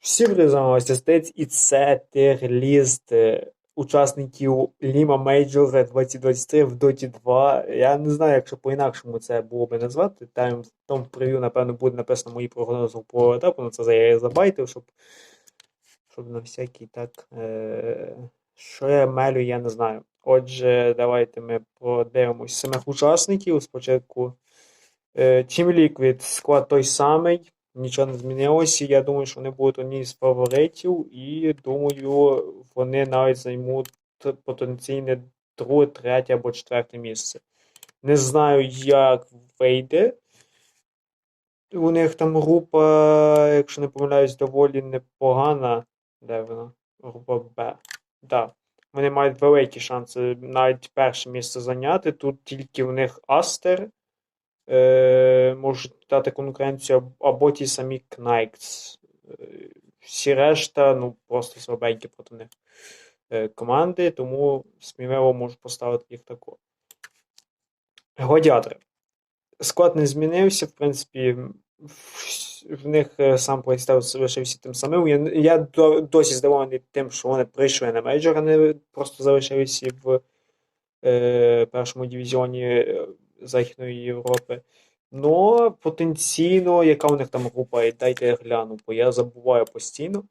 Всім привіт, з вами Ось і це тир-ліст е, учасників Ліма Мейджор 2023 в Доті 2. Я не знаю, якщо по-інакшому це було би назвати. Там в тому прев'ю, напевно, буде написано мої прогнози по етапу, але це я забайтив, щоб, щоб на всякий так. Е... Що я мелю, я не знаю. Отже, давайте ми подивимось самих учасників. Спочатку Team Liquid, склад той самий. Нічого не змінилося. Я думаю, що вони будуть одні з фаворитів, і думаю, вони навіть займуть потенційне друге, третє або четверте місце. Не знаю, як вийде. У них там група, якщо не помиляюсь, доволі непогана. Де вона? Група Б. Да. Вони мають великі шанси навіть перше місце зайняти. Тут тільки в них Астер е, можуть дати конкуренцію або ті самі Кнайкс. Всі решта, ну, просто слабенькі проти них е, команди, тому сміливо можу поставити їх тако. Гладіатори. Склад не змінився, в принципі, в них е, сам плейстайл залишився тим самим. Я я досі здивований тим, що вони прийшли на мейджор, а не просто залишилися в е, першому дивізіоні е, Західної Європи. Ну, потенційно, яка у них там група, І дайте я гляну, бо я забуваю постійно.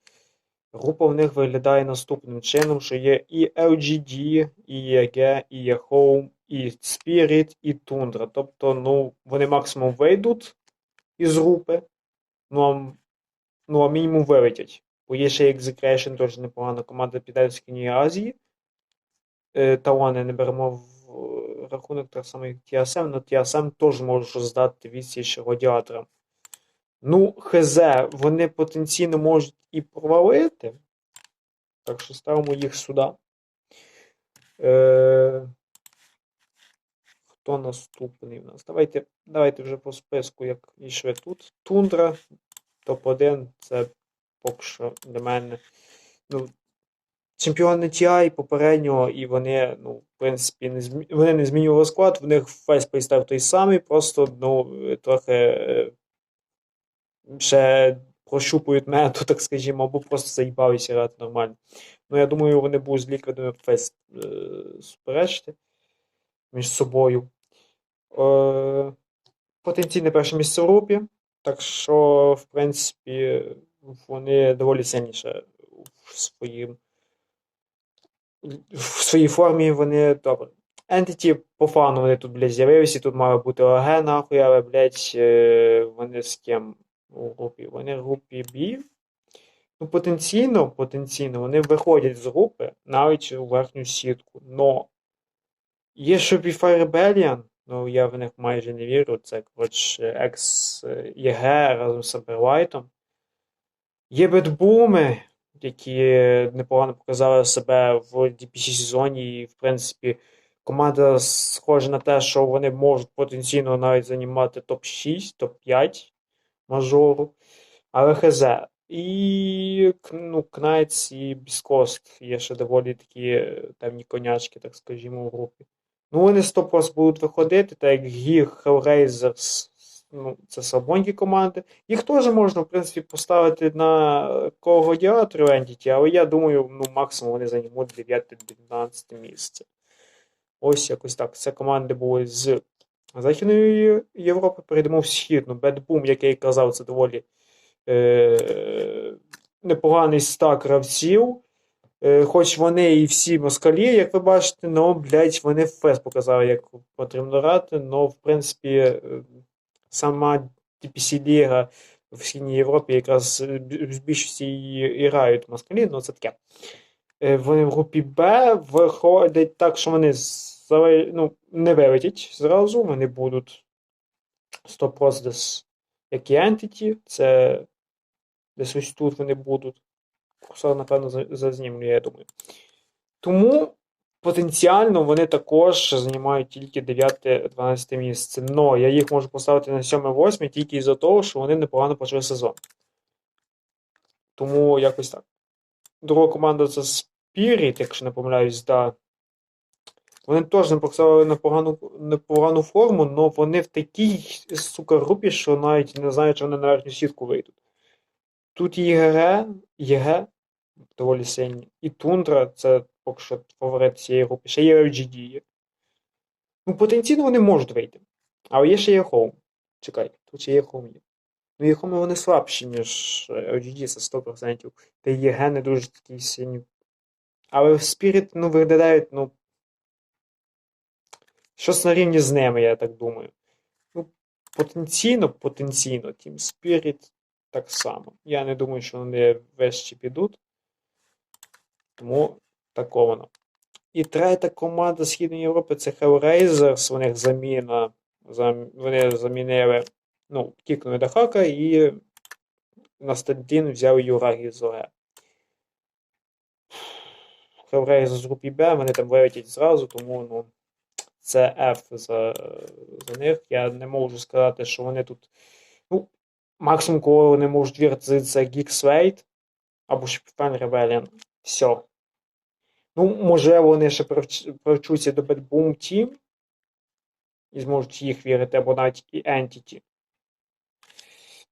Група в них виглядає наступним чином, що є і LGD, і EG, і є Home, і Spirit, і Tundra. Тобто, ну, вони максимум вийдуть із групи, ну а, ну, а мінімум вилетять. Бо є ще Execration, теж непогана команда Підельської Азії. Е, Талани не беремо в рахунок так само, як TSM, але TSM теж може здати відсіч радіаторам. Ну, ХЗ, вони потенційно можуть і провалити. Так що ставимо їх сюди. Е... Хто наступний у нас? Давайте давайте вже по списку, як йшли тут. Тундра, топ-1, це поки що для мене. Ну, чемпіони TI попереднього, і вони, ну, в принципі, не змі... вони не змінювали склад, в них весь пристав той самий, просто ну, трохи е, ще прощупують мету, так скажімо, або просто заїбалися грати нормально. Ну, я думаю, вони будуть з ліквідами фейс е, суперечити між собою. Е, Потенційне перше місце в групі, так що, в принципі, вони доволі сильніше в своїм в своїй формі вони добре. Entity по фану вони тут, блядь, з'явилися, тут має бути ОГ, нахуй, але, блядь, е, вони з ким у групі? Вони в групі B. Ну, потенційно, потенційно, вони виходять з групи навіть у верхню сітку. Но є Shopify Rebellion, ну я в них майже не вірю. Це, коротше, екс ЄГ разом з Саберлайтом. Є бетбуми, які непогано показали себе в DPC сезоні. І, в принципі, команда схожа на те, що вони можуть потенційно навіть займати топ-6, топ-5 мажору. Але ХЗ. І ну, Кнайтс і Біскост є ще доволі такі темні конячки, так скажімо, у групі. Ну, вони 100% будуть виходити, так як Гіг, Hellraisers, ну, це слабонькі команди. Їх теж можна, в принципі, поставити на кого-діатору Entity, але я думаю, ну, максимум вони займуть 9-12 місце. Ось якось так. Це команди були з Західної Європи. Перейдемо в Східну. Бедбум, як я і казав, це доволі е- непоганий стак гравців. Е, Хоч вони і всі москалі, як ви бачите, ну, блядь, вони фест показали, як потрібно грати, але, в принципі, е, сама DPC Ліга в Східній Європі якраз в більшості і грають москалі, ну це таке. Е, вони в групі Б виходять так, що вони ну, не вилетять зразу, вони будуть 100% десь як і Entity, це десь ось тут вони будуть. Курсор, напевно, зазнімлю, я думаю. Тому потенціально вони також займають тільки 9-12 місце. Но я їх можу поставити на 7-8 тільки із-за того, що вони непогано почали сезон. Тому якось так. Друга команда це Spirit, якщо не помиляюсь, да. Вони теж не показали непогану, непогану форму, але вони в такій, сука, групі, що навіть не знаю, чи вони на верхню сітку вийдуть. Тут ЄГР, ЄГ доволі сильні. І Тундра це поки що фаворит цієї групи. Ще є LGD. є. Ну, потенційно вони можуть вийти. Але є ще є Home. Чекай, тут ще є Home є. Ну, є Home вони слабші, ніж е, LGD, це 100%. Та ЄГ не дуже такі сильні. Але в Spirit, ну, виглядають, ну. Щось на рівні з ними, я так думаю. Ну, потенційно, потенційно, Team Spirit так само. Я не думаю, що вони вещі підуть. Тому тако воно. І третя команда Східної Європи це Hellraisers. У них заміна. зам- Вони замінили, ну, кікнули Дахака і Настантін взяв Юрагі Зоре. Hellraisers з групі Б, вони там вилетять зразу, тому ну, це F за, за них. Я не можу сказати, що вони тут. Ну, максимум, кого вони можуть вірити, це Geekswade або Fan Rebellion. Все. Ну, може, вони ще привч- привчуться до Bad Boom Team і зможуть їх вірити, або навіть і Entity.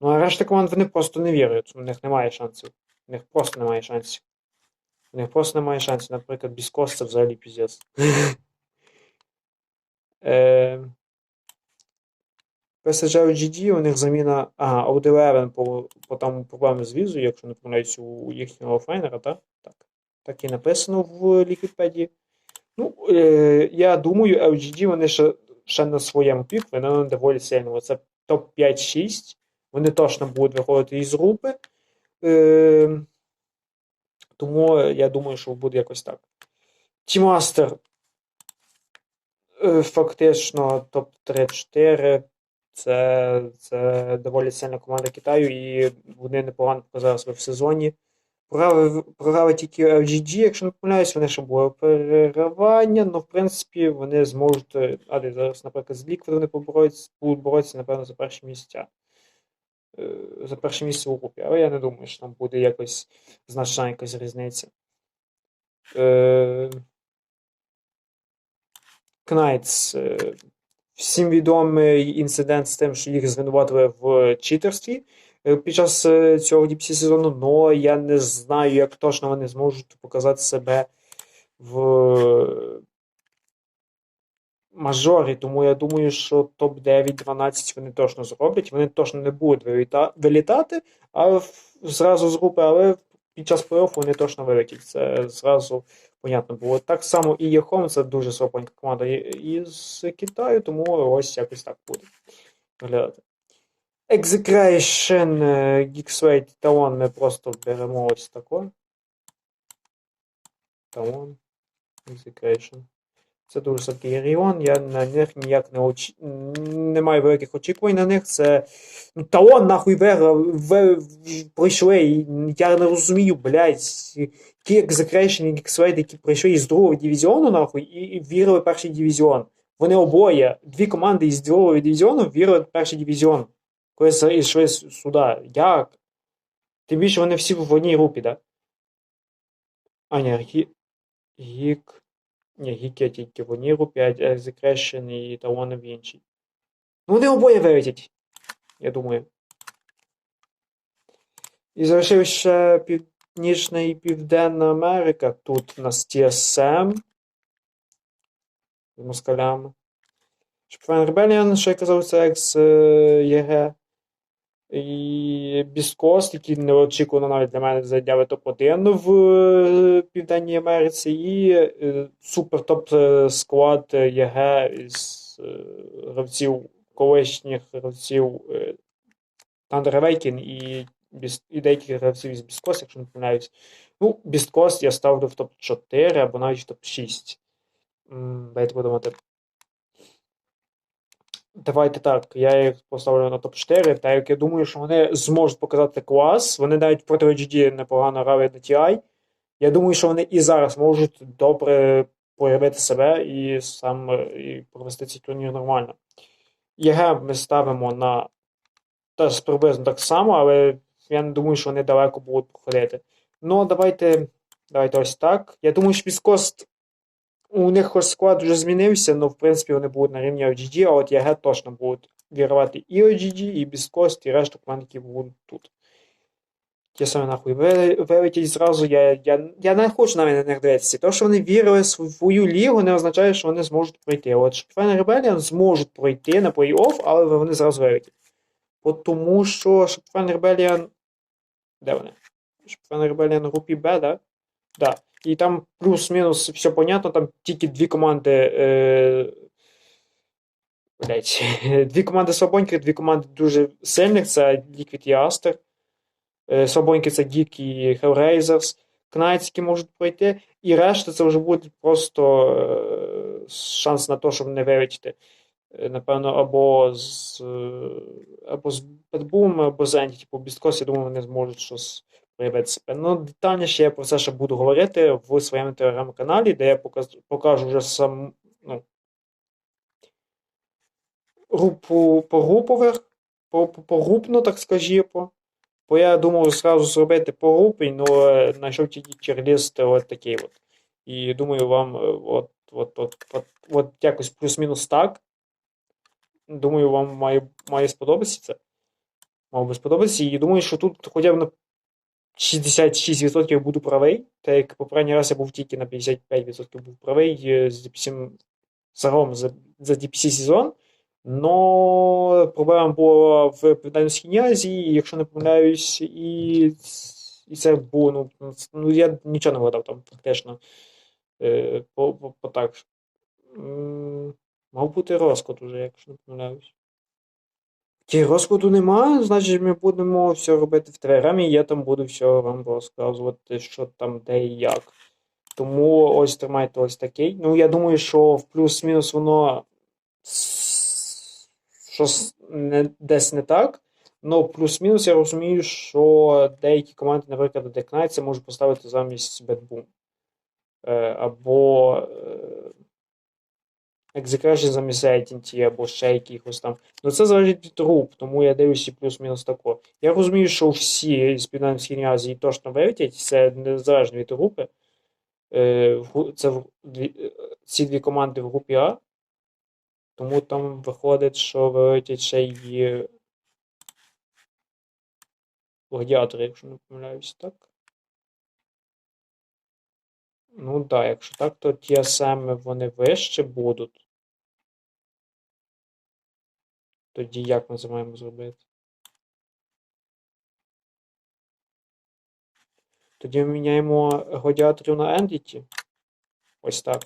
Ну, а решта команд вони просто не вірять. У них немає шансів. У них просто немає шансів. У них просто немає шансів. Наприклад, Біскос це взагалі піздець. Е, PSG LGD, у них заміна. Ага, Audi 11 по, по там проблеми з візою, якщо не помиляюсь, у їхнього офлайнера, так? Так. Так і написано в Ліквідпедії. Ну, е, я думаю, LGD вони ще, ще на своєму піку, вони доволі сильно. Це топ-5-6. Вони точно будуть виходити із групи. Е, тому я думаю, що буде якось так. Тімастер Е, Фактично топ-3-4. Це, це доволі сильна команда Китаю, і вони непогано показали себе в сезоні. Програли, програли тільки LGG, якщо не помиляюсь, вони ще були переривання, але в принципі вони зможуть. е, А зараз, наприклад, з Liquid вони будуть боротися, напевно, за перші місця. Е, За перше місце у групі. Але я не думаю, що там буде якось значна якась різниця. Кнайтс. е, Всім відомий інцидент з тим, що їх звинуватили в читерстві під час е, цього DPC сезону, але я не знаю, як точно вони зможуть показати себе в мажорі, тому я думаю, що топ-9-12 вони точно зроблять. Вони точно не будуть вилітати, а зразу з групи, але під час плей-оффу вони точно вилетять. Це зразу понятно було. Так само і Єхом, це дуже слабонька команда із Китаю, тому ось якось так буде виглядати. Execration, е, Geeksway, Талон ми просто беремо ось тако. Талон, Execration. Це дуже слабкий регіон, я на них ніяк не оч... не маю великих очікувань на них. Це ну, талон нахуй виграв, ви прийшли. Я не розумію, блядь, які Execration і Geeksway, які прийшли із другого дивізіону, нахуй, і, вірили в перший дивізіон. Вони обоє, дві команди із другого дивізіону вірили в перший дивізіон. Коли йшли сюди. Як? Тим більше вони всі в одній групі? Да? А, ні, гі... Гік. Ні, Гіки тільки в одній групі, а Execration і Талони в іншій. Ну, вони обоє вилетять, я думаю. І залишилось ще Північна і Південна Америка. Тут у нас TSM з москалями. Шпфен Rebellion, що я казав, це екс е, ЄГ. І Біскост, який неочікувано навіть для мене зайняли топ-1 в е, Південній Америці, і е, супер топ е, склад ЄГ із гравців, колишніх гравців Awaken і, і деяких гравців із Біскост, якщо не помиляюсь. Ну, Біскост я ставлю в топ-4 або навіть в топ-6. М, Дайте подумати. Давайте так, я їх поставлю на топ-4, так як я думаю, що вони зможуть показати клас. Вони навіть проти HG непогано грали на TI. Я думаю, що вони і зараз можуть добре проявити себе і сам і провести цей турнір нормально. ЄГ ми ставимо на теж приблизно так само, але я не думаю, що вони далеко будуть проходити. Ну, давайте, давайте ось так. Я думаю, що Біскост у них хоч склад вже змінився, але в принципі вони будуть на рівні OGG, а от ЯГ точно будуть вірвати і OGG, і Біскост, і решту команд, які будуть тут. Ті самі нахуй ви- вилетять зразу. Я, я, я не хочу навіть на них дивитися. То, що вони вірили в свою лігу, не означає, що вони зможуть пройти. От Шпфен Rebellion зможуть пройти на плей-офф, але вони зразу вилетять. От Тому що Шпфен Rebellion. Де вони? Rebellion в групі Б, да? Да. І там плюс-мінус все понятно, там тільки дві команди. Е... Блять, дві команди слабоньких, дві команди дуже сильних це Liquid і Aster. Е, Слабонькі це Geek і Hellraisers. Які можуть пройти, і решта це вже буде просто е, шанс на те, щоб не вилетіти. Е, Напевно, або з е, або з Бетбум, або з Енті, типу Бісткос, я думаю, вони зможуть щось проявити. Ну, детальніше я про це ще буду говорити в своєму телеграм-каналі, де я покажу, вже сам ну, групу погрупових, по- по- погрупно, так скажімо. Бо я думав зразу зробити по групі, але знайшов тільки тірліст от такий от. І думаю, вам е, от, от, от, от, от якось плюс-мінус так. Думаю, вам має, має сподобатися це. Мав би сподобатися. І думаю, що тут хоча б 66% буду правий. Так як попередній раз я був тільки на 55% був правий е, з DPC загалом за, за DPC сезон. Но проблема була в Південно-Східній Азії, і, якщо не помиляюсь, і, і це було, ну, ну, я нічого не вгадав там, фактично. Е, по, по, по так. Мав бути розклад уже, якщо не помиляюсь. Ті розкладу немає, значить ми будемо все робити в телеграмі, і я там буду все вам розказувати, що там, де і як. Тому ось тримайте ось такий. Ну, я думаю, що в плюс-мінус воно щось не, десь не так. Ну, плюс-мінус я розумію, що деякі команди, наприклад, The Knights, я можу поставити замість Бетбум. Е, або е, Execution замість Entity, або ще якихось там. Ну, це залежить від груп, тому я дивлюся плюс-мінус тако. Я розумію, що всі з Південно-Східної Азії точно вилетять, це незалежно від групи. Е, це е, ці дві команди в групі А. Тому там виходить, що вилетять ще й гладіатори, якщо не помиляюсь, так? Ну так, да, якщо так, то ті саме вони вище будуть. Тоді як ми це маємо зробити? Тоді ми міняємо гладіаторів на Entity. Ось так.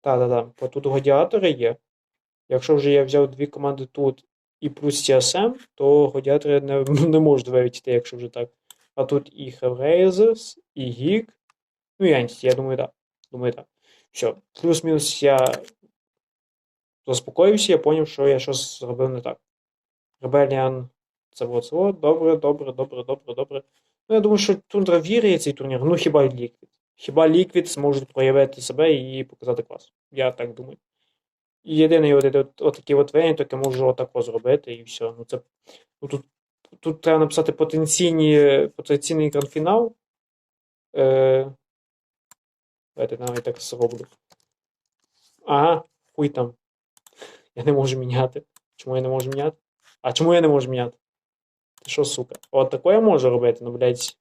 Так, так, так. Бо тут гладіатори є. Якщо вже я взяв дві команди тут і плюс TSM, то гладіатори не, не можуть вилетіти, якщо вже так. А тут і Hellraisers, і Geek, ну і Entity, я думаю, так. Думаю, так. Все. Плюс-мінус я заспокоївся, я зрозумів, що я щось зробив не так. Rebellion це було це. Добре, добре, добре, добре, добре. Ну, я думаю, що Тундра вірить цей турнір, ну хіба Liquid. Хіба Liquid зможуть проявити себе і показати клас. Я так думаю. І єдиний от, от, от такий от варіант, який можу отако зробити, і все. Ну, це, ну, тут, тут треба написати потенційні, потенційний гранд-фінал. Е, давайте навіть так зроблю. Ага, хуй там. Я не можу міняти. Чому я не можу міняти? А чому я не можу міняти? Ти що, сука? От таке я можу робити, ну, блядь.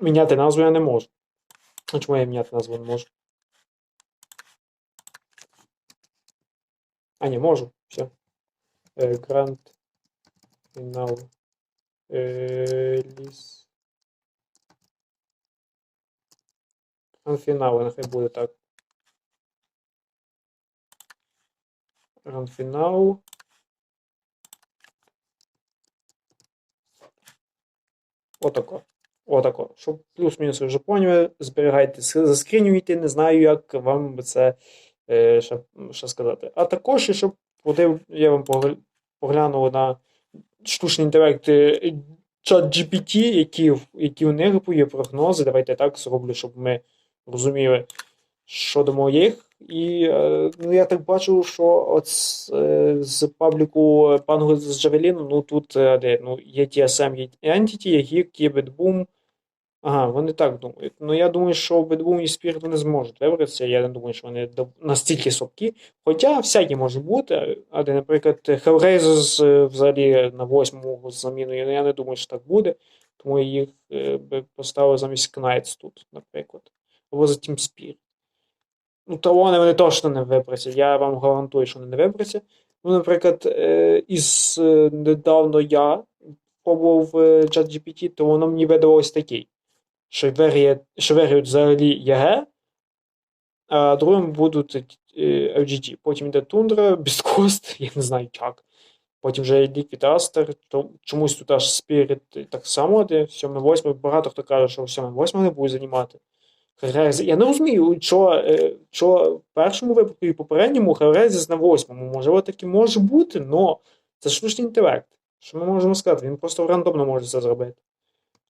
Міняти назву я не можу. А чому я міняти назву не можу? А, ні, можу. Все. Фінал. Е, ліс. Гранд фінал, нехай буде так. Гранд фінал. Отако. Отако. Щоб плюс-мінус вже поняли, зберігайте, заскрінюйте, не знаю, як вам це е, ще, ще сказати. А також, щоб подив, я вам поглянув на штучний інтелект е, чат GPT, які, які у них є прогнози. Давайте так зроблю, щоб ми розуміли, що до моїх. І е, ну, я так бачу, що от з, е, з пабліку пангу з Джавеліну, ну тут е, ну, є TSM, є Entity, є Geek, є Bitboom, Ага, вони так думають. Ну я думаю, що обидву і Spirit вони зможуть вибратися. Я не думаю, що вони настільки слабкі. Хоча всякі може бути. А де, наприклад, е, взагалі на восьмому з заміною, я не думаю, що так буде. Тому їх би поставив замість Knights тут, наприклад. Або за Team Spirit. Ну, талони вони точно не вибраться. Я вам гарантую, що вони не вибраться. Ну, наприклад, е, із е, недавно я пробував е, ChatGPT, то воно мені видалось такий, що варіють взагалі ЄГ, а другим будуть LGG. Потім йде Тундра, Біскост, я не знаю як. Потім вже Liquid Aster, то чомусь тут аж Spirit так само, де 7-8, багато хто каже, що 7-8 не будуть займати. Hellraiser. Я не розумію, що, е, що в першому випадку і попередньому Hellraiser на восьмому. Можливо, таки може бути, але це штучний інтелект. Що ми можемо сказати? Він просто рандомно може це зробити.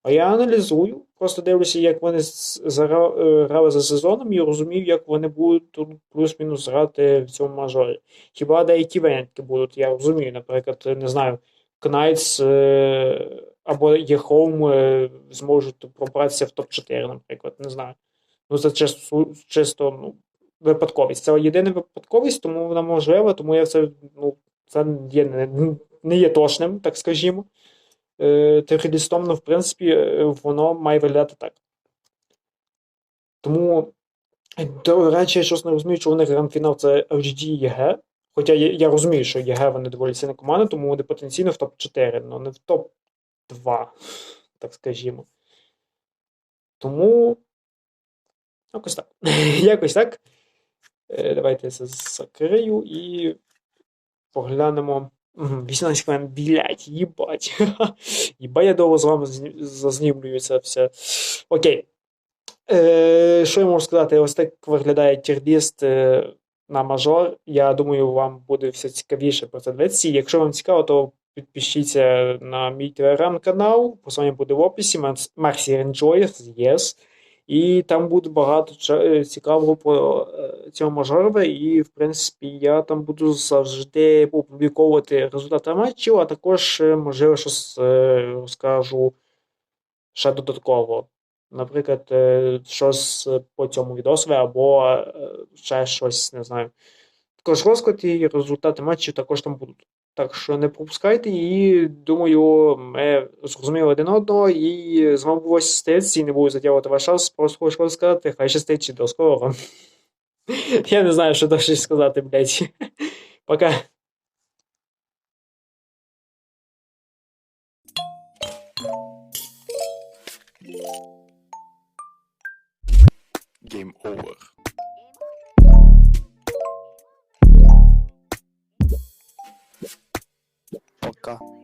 А я аналізую, просто дивлюся, як вони е, грали за сезоном, і розумів, як вони будуть тут плюс-мінус грати в цьому мажорі. Хіба деякі винятки будуть, я розумію, наприклад, не знаю, Knights е, або Єхоум зможуть пробратися в топ-4, наприклад, не знаю. Ну, це чисто, чисто ну, випадковість. Це єдина випадковість, тому вона можлива, тому я це, ну, це є, не, не є точним, так скажімо. Е, Теоретистом, ну, в принципі, е, воно має виглядати так. Тому, е, до речі, я щось не розумію, що вони гранд-фінал це LGD і ЄГ. Хоча я, я розумію, що ЄГ вони доволі сильна команда, тому вони потенційно в топ-4, але не в топ-2, так скажімо. Тому. Якось так. Якось так. Е, Давайте я це закрию і поглянемо. 18 хвилин, блядь, їбать. Їбать, я довго з вами зні- зазнімлюю це все. Окей. Е, що я можу сказати? Ось так виглядає тірліст е, на мажор. Я думаю, вам буде все цікавіше про це дивитися. Якщо вам цікаво, то підпишіться на мій телеграм-канал. Посилання буде в описі. Maxi Enjoy, yes. І там буде багато е, цікавого про е, цього мажорове. І, в принципі, я там буду завжди опубліковувати результати матчів, а також, е, можливо, щось розкажу ще додатково. Наприклад, щось по цьому відосові, або ще щось, не знаю. Також розклад і результати матчів також там будуть. Так що не пропускайте, і думаю, ми зрозуміли один одного, і з вами стець, і не буду затягувати ваш час, просто хочу сказати, хай щастить, чи до скорого. Я не знаю, що далі сказати, блядь. Пока. Game over. Пока.